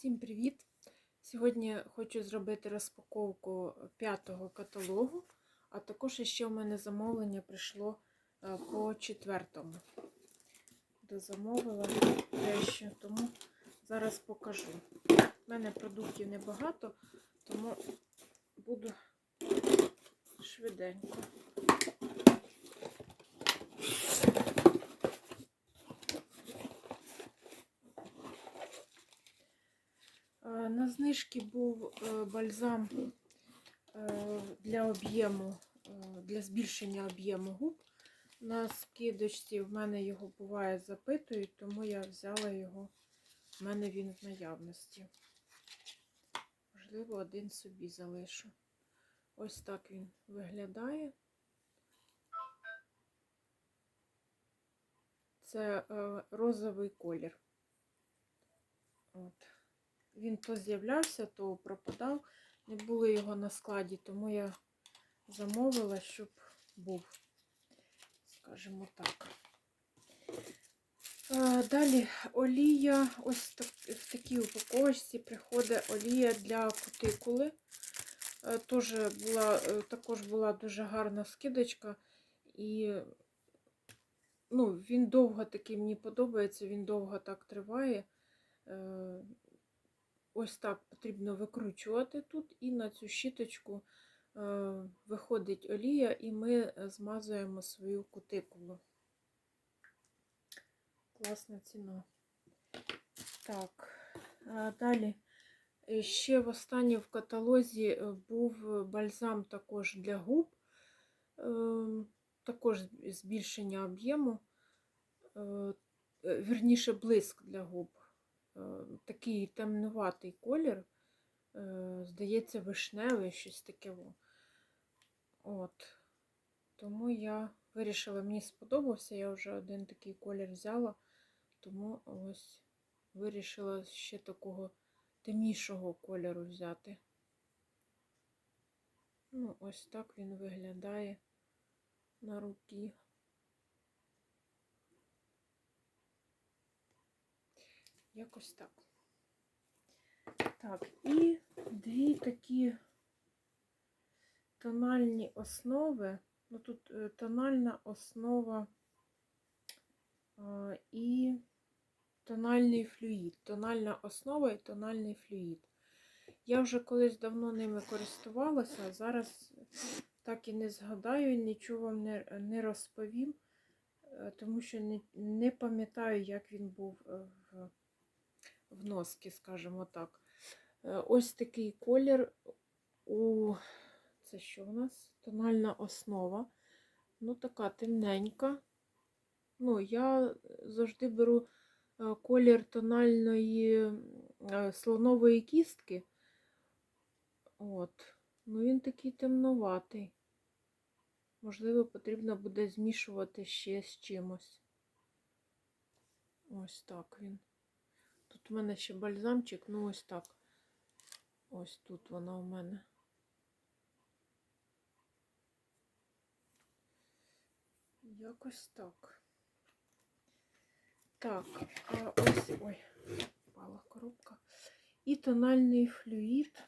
Всім привіт! Сьогодні хочу зробити розпаковку п'ятого каталогу, а також ще в мене замовлення прийшло е, по четвертому. Дозамовила дещо, тому зараз покажу. У мене продуктів небагато, тому буду швиденько. Е, На знижці був е, бальзам е, для об'єму, е, для збільшення об'єму губ. На скидочці в мене його буває запитують, тому я взяла його. В мене він в наявності. Можливо, один собі залишу. Ось так він виглядає. Це розовий колір. От. Він то з'являвся, то пропадав. Не було його на складі, тому я замовила, щоб був, скажімо так. Е, Далі олія, ось в такій упаковочці приходить олія для кутикули. Е, Тож була, е, також була дуже гарна скидочка. І ну, він довго такий мені подобається, він довго так триває. Е, Ось так потрібно викручувати тут, і на цю щіточку е, виходить олія, і ми змазуємо свою кутикулу. Класна ціна. Так, далі. е, Ще в останнє в каталозі е, був бальзам також для губ, е, також збільшення об'єму, е, е, вірніше блиск для губ. Е, Такий темнуватий колір, е, здається, вишневий, щось таке. От. Тому я вирішила, мені сподобався, я вже один такий колір взяла, тому ось вирішила ще такого темнішого кольору взяти. Ну, ось так він виглядає на руки. Якось так. Так, і дві такі тональні основи. Ну, тут е, тональна основа і тональний флюїд. Тональна основа і тональний флюїд. Я вже колись давно ними користувалася, зараз так і не згадаю, нічого вам не, не розповім, е, тому що не, не пам'ятаю, як він був е, в, в носки, скажімо так. Е, Ось такий колір у це що у нас? Тональна основа. Ну, така темненька. Ну, я завжди беру е, колір тональної е, слонової кістки. От. Ну, він такий темноватий. Можливо, потрібно буде змішувати ще з чимось. Ось так він. Тут у мене ще бальзамчик, ну ось так. Ось тут вона у мене. Якось так. Так, а ось, ой, впала коробка. І тональний флюїд.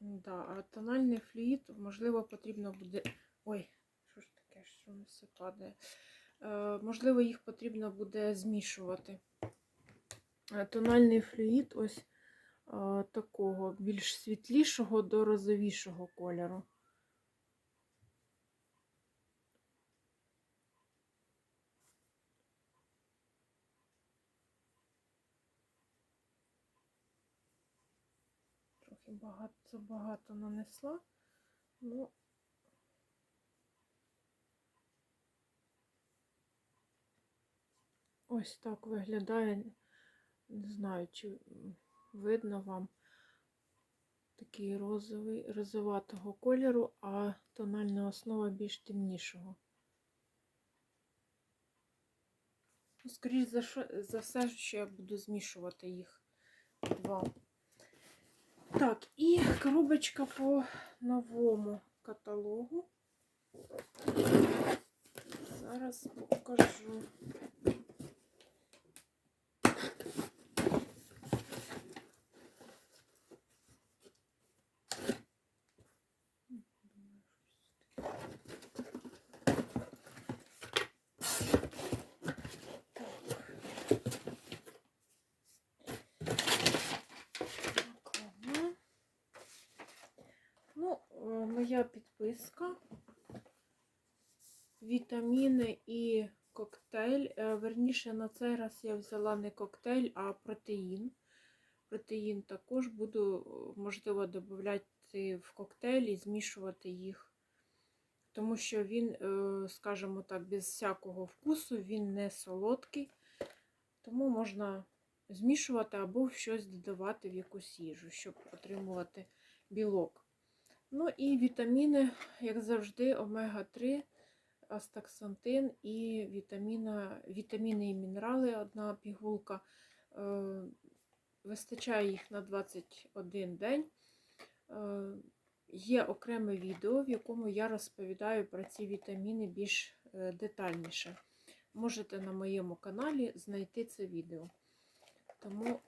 Да, а тональний флюїд, можливо, потрібно буде. Ой, що ж таке, що все падає. Е, можливо, їх потрібно буде змішувати. Е, Тональний флюїд ось е, такого більш світлішого до розовішого кольору. Трохи багато забагато нанесла. Ну, ось так виглядає. Не знаю, чи видно вам такий розовий, розоватого кольору, а тональна основа більш темнішого. Ну, Скоріше за, що, за все, що я буду змішувати їх два. Так, і коробочка по новому каталогу. Зараз покажу. Реклама. Ну, е, моя підписка. Вітаміни і коктейль. Е, Верніше, на цей раз я взяла не коктейль, а протеїн. Протеїн також буду, е, можливо, додати в коктейль і змішувати їх. Тому що він, е, скажімо так, без всякого вкусу, він не солодкий. Тому можна змішувати або в щось додавати в якусь їжу, щоб отримувати білок. Ну і вітаміни, як завжди, омега-3, астаксантин і вітаміна, вітаміни і мінерали, одна пігулка. Е, Вистачає їх на 21 день. Е, Є окреме відео, в якому я розповідаю про ці вітаміни більш е, детальніше. Можете на моєму каналі знайти це відео. Тому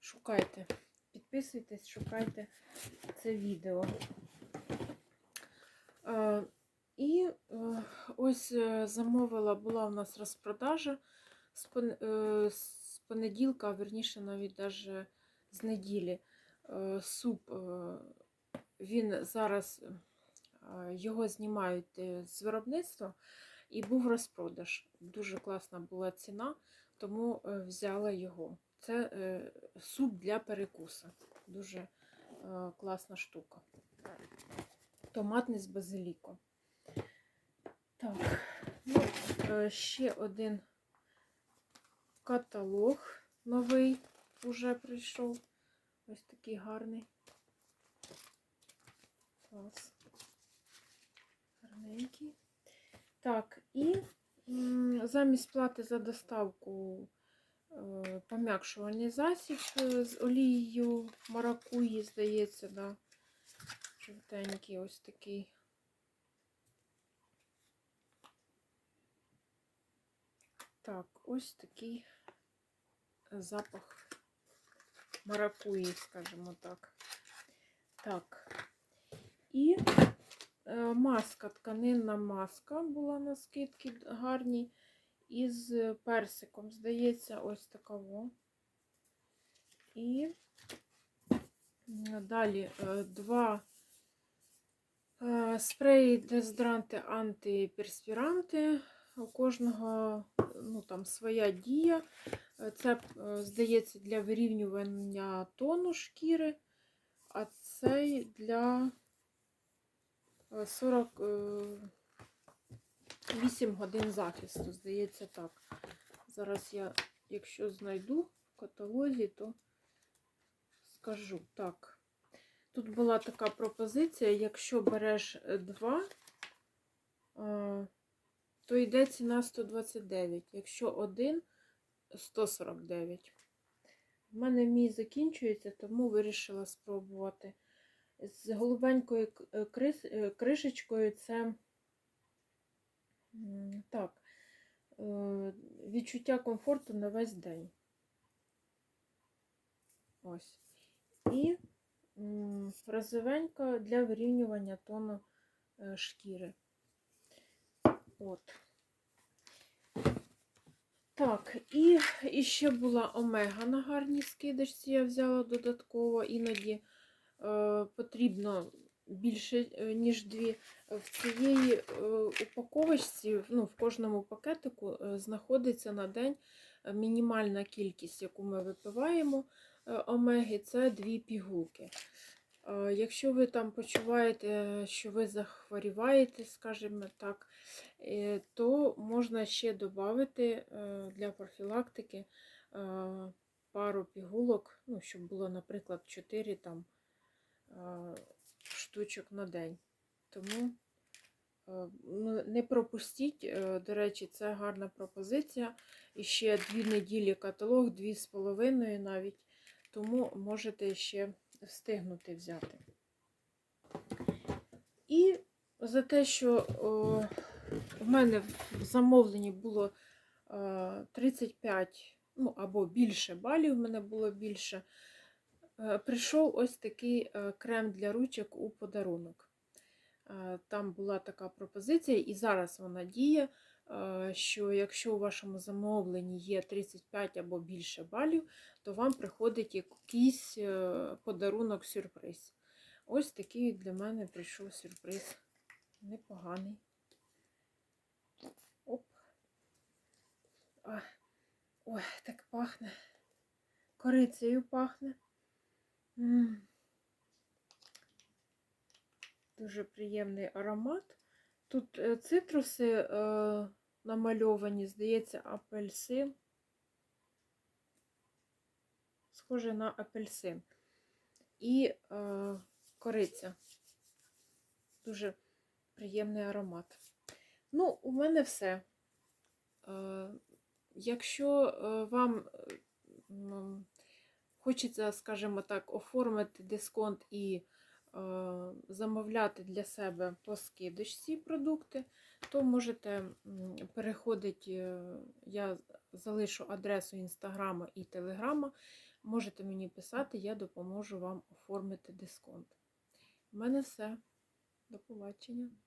шукайте, підписуйтесь, шукайте це відео. Е, і е, ось е, замовила, була у нас розпродажа з, пон- з понеділка, а верніше навіть даже з неділі. Суп, він зараз його знімають з виробництва і був розпродаж. Дуже класна була ціна, тому взяла його. Це е, суп для перекуса. Дуже е, класна штука. Томатний з базиліком. Так, ну, е, ще один каталог новий уже прийшов. Ось такий гарний. Клас. Гарненький. Так, і замість плати за доставку пом'якшувальний засіб е, з олією маракуї, здається, да. Жовтенький ось такий. Так, ось такий запах маракуї, скажімо так. Так. І е, маска, тканинна маска була на скидці гарній із е, персиком. Здається, ось такого. І далі е, два е, спреї дезодоранти антиперспіранти. У кожного ну, там, своя дія. Це, здається, для вирівнювання тону шкіри, а цей для 40. 8 годин захисту, здається, так. Зараз я, якщо знайду в каталозі, то скажу так. Тут була така пропозиція, якщо береш е, 2, е, то йде ціна 129, якщо 1 149. У мене мій закінчується, тому вирішила спробувати. З голубенькою е, кришечкою це так, е, відчуття комфорту на весь день. Ось. І розовенька для вирівнювання тону е, шкіри. От. Так, і, і ще була омега на гарній скидочці. Я взяла додатково. Іноді е, потрібно більше, е, ніж дві. В цієї е, упаковочці, ну, в кожному пакетику е, знаходиться на день е, мінімальна кількість, яку ми випиваємо е, омеги, це дві пігулки. Е, Якщо ви там почуваєте, що ви захворіваєте, скажімо так, е, то можна ще додати е, для профілактики е, пару пігулок, ну, щоб було, наприклад, 4 там, е, штучок на день. Тому е, ну, не пропустіть, е, до речі, це гарна пропозиція. І ще дві неділі каталог, дві з половиною навіть, тому можете ще встигнути взяти. І за те, що У мене в замовленні було е, 35, ну або більше балів, в мене було більше. Е, Прийшов ось такий е, крем для ручок у подарунок. Е, Там була така пропозиція, і зараз вона діє, що якщо у вашому замовленні є 35 або більше балів, то вам приходить якийсь е, подарунок-сюрприз. Ось такий для мене прийшов сюрприз. Непоганий. Оп. Ой, так пахне. Корицею пахне. Дуже приємний аромат. Тут е, цитруси е, намальовані, здається, апельсин. Схоже на апельсин. І е, кориця. Дуже приємний аромат. Ну, у мене все. Е, Якщо е, вам е, хочеться, скажімо так, оформити дисконт і е, замовляти для себе по скидочці продукти, то можете переходити, е, я залишу адресу інстаграма і телеграма. Можете мені писати, я допоможу вам оформити дисконт. У мене все. До побачення.